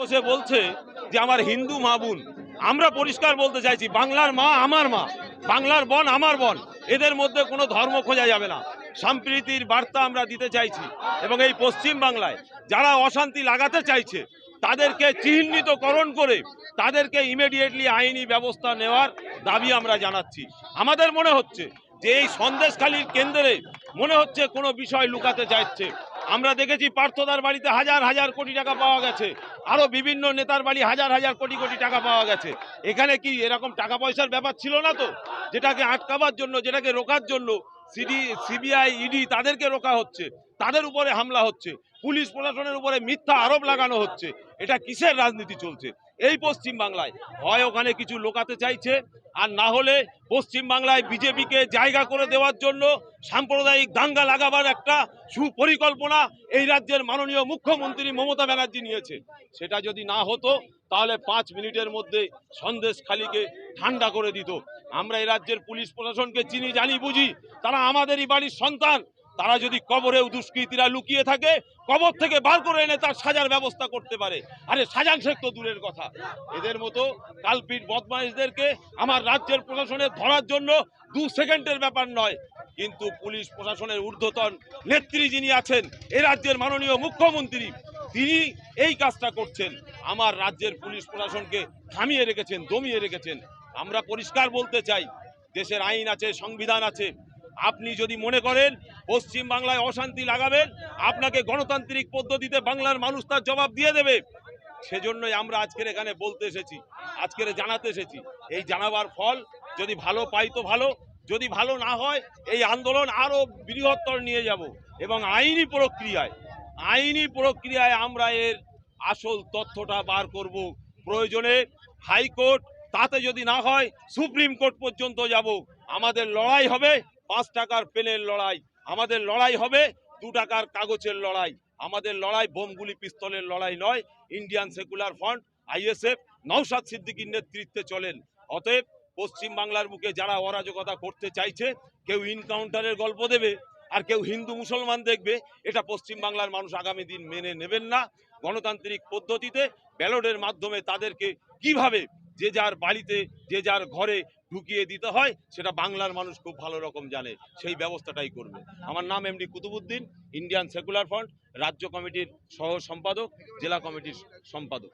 বসে বলছে যে আমার হিন্দু মা বোন, আমরা পরিষ্কার বলতে চাইছি, বাংলার মা আমার মা, বাংলার বন আমার বন, এদের মধ্যে কোনো ধর্ম খোঁজা যাবে না। সম্প্রীতির বার্তা আমরা দিতে চাইছি এবং এই পশ্চিম বাংলায় যারা অশান্তি লাগাতে চাইছে, তাদেরকে চিহ্নিতকরণ করে, তাদেরকে ইমিডিয়েটলি আইনি ব্যবস্থা নেওয়ার দাবি আমরা জানাচ্ছি। আমাদের মনে হচ্ছে যে এই সন্দেশখালীর কেন্দ্রে মনে হচ্ছে কোনো বিষয় লুকাতে চাইছে। আমরা দেখেছি পার্থদার বাড়িতে হাজার হাজার কোটি টাকা পাওয়া গেছে। আরও বিভিন্ন নেতার বাড়ি হাজার হাজার কোটি কোটি টাকা পাওয়া গেছে। এখানে কি এরকম টাকা পয়সার ব্যাপার ছিল না তো? যেটাকে আটকাবার জন্য, যেটাকে রোকার জন্য সিডি, সিবিআই, ইডি তাদেরকে রোকা হচ্ছে। তাদের উপরে হামলা হচ্ছে। পুলিশ প্রশাসনের উপরে মিথ্যা আরোপ লাগানো হচ্ছে। এটা কিসের রাজনীতি চলছে? এই পশ্চিম বাংলায় হয় ওখানে কিছু লোকাতে চাইছে, আর না হলে পশ্চিম বাংলায় বিজেপিকে জায়গা করে দেওয়ার জন্য সাম্প্রদায়িক দাঙ্গা লাগাবার একটা সুপরিকল্পনা এই রাজ্যের মাননীয় মুখ্যমন্ত্রী মমতা ব্যানার্জি নিয়েছে। সেটা যদি না হতো, তাহলে পাঁচ মিনিটের মধ্যে সন্দেশখালীকে ঠান্ডা করে দিত। আমরা এই রাজ্যের পুলিশ প্রশাসনকে চিনি, জানি, বুঝি, তারা আমাদেরই বাড়ির সন্তান। তারা যদি কবরেও দুষ্কৃতীরা লুকিয়ে থাকে, কবর থেকে বার করে এনে তার সাজার ব্যবস্থা করতে পারে। আরে সাজান শেখ তো দূরের কথা। এদের মতো কালপিট বদমাইশদেরকে আমার রাজ্যের প্রশাসনের ধরার জন্য দু সেকেন্ডের ব্যাপার নয়। কিন্তু পুলিশ প্রশাসনের ঊর্ধ্বতন নেত্রী যিনি আছেন, এ রাজ্যের মাননীয় মুখ্যমন্ত্রী, তিনি এই কাজটা করছেন। আমার রাজ্যের পুলিশ প্রশাসনকে থামিয়ে রেখেছেন, দমিয়ে রেখেছেন। আমরা পরিষ্কার বলতে চাই, দেশের আইন আছে, সংবিধান আছে আপনি যদি মনে করেন পশ্চিম বাংলায় অশান্তি লাগাবেন, আপনাকে গণতান্ত্রিক পদ্ধতিতে বাংলার মানুষ তার জবাব দিয়ে দেবে। সেজন্যই আমরা আজকের এখানে বলতে এসেছি, আজকের জানাতে এসেছি, এই জানাবার ফল যদি ভালো পাই তো ভালো, যদি ভালো না হয় এই আন্দোলন আরও বৃহত্তর নিয়ে যাব এবং আইনি প্রক্রিয়ায় আইনি প্রক্রিয়ায় আমরা এর আসল তথ্যটা বার করব প্রয়োজনে হাইকোর্ট, তাতে যদি না হয় সুপ্রিম কোর্ট পর্যন্ত যাব। আমাদের লড়াই হবে পাঁচ টাকার পেনের লড়াই। আমাদের লড়াই হবে দু টাকার কাগজের লড়াই। আমাদের লড়াই বোমগুলি পিস্তলের লড়াই নয়। Indian secular front ISF Naushad সিদ্দিকীর নেতৃত্বে চলেন। অতএব পশ্চিম বাংলার বুকে যারা অরাজকতা করতে চাইছে, কেউ ইনকাউন্টারের গল্প দেবে আর কেউ হিন্দু মুসলমান দেখবে। এটা পশ্চিম বাংলার মানুষ আগামী দিন মেনে নেবেন না। গণতান্ত্রিক পদ্ধতিতে ব্যালটের মাধ্যমে তাদেরকে কীভাবে যে যার বাড়িতে, যে যার ঘরে ঢুকিয়ে দিতে হয়, সেটা বাংলার মানুষ খুব ভালো রকম জানে, সেই ব্যবস্থাটাই করবে। আমার নাম MD Qutubuddin Indian secular front রাজ্য কমিটির সহ সম্পাদক জেলা কমিটির সম্পাদক।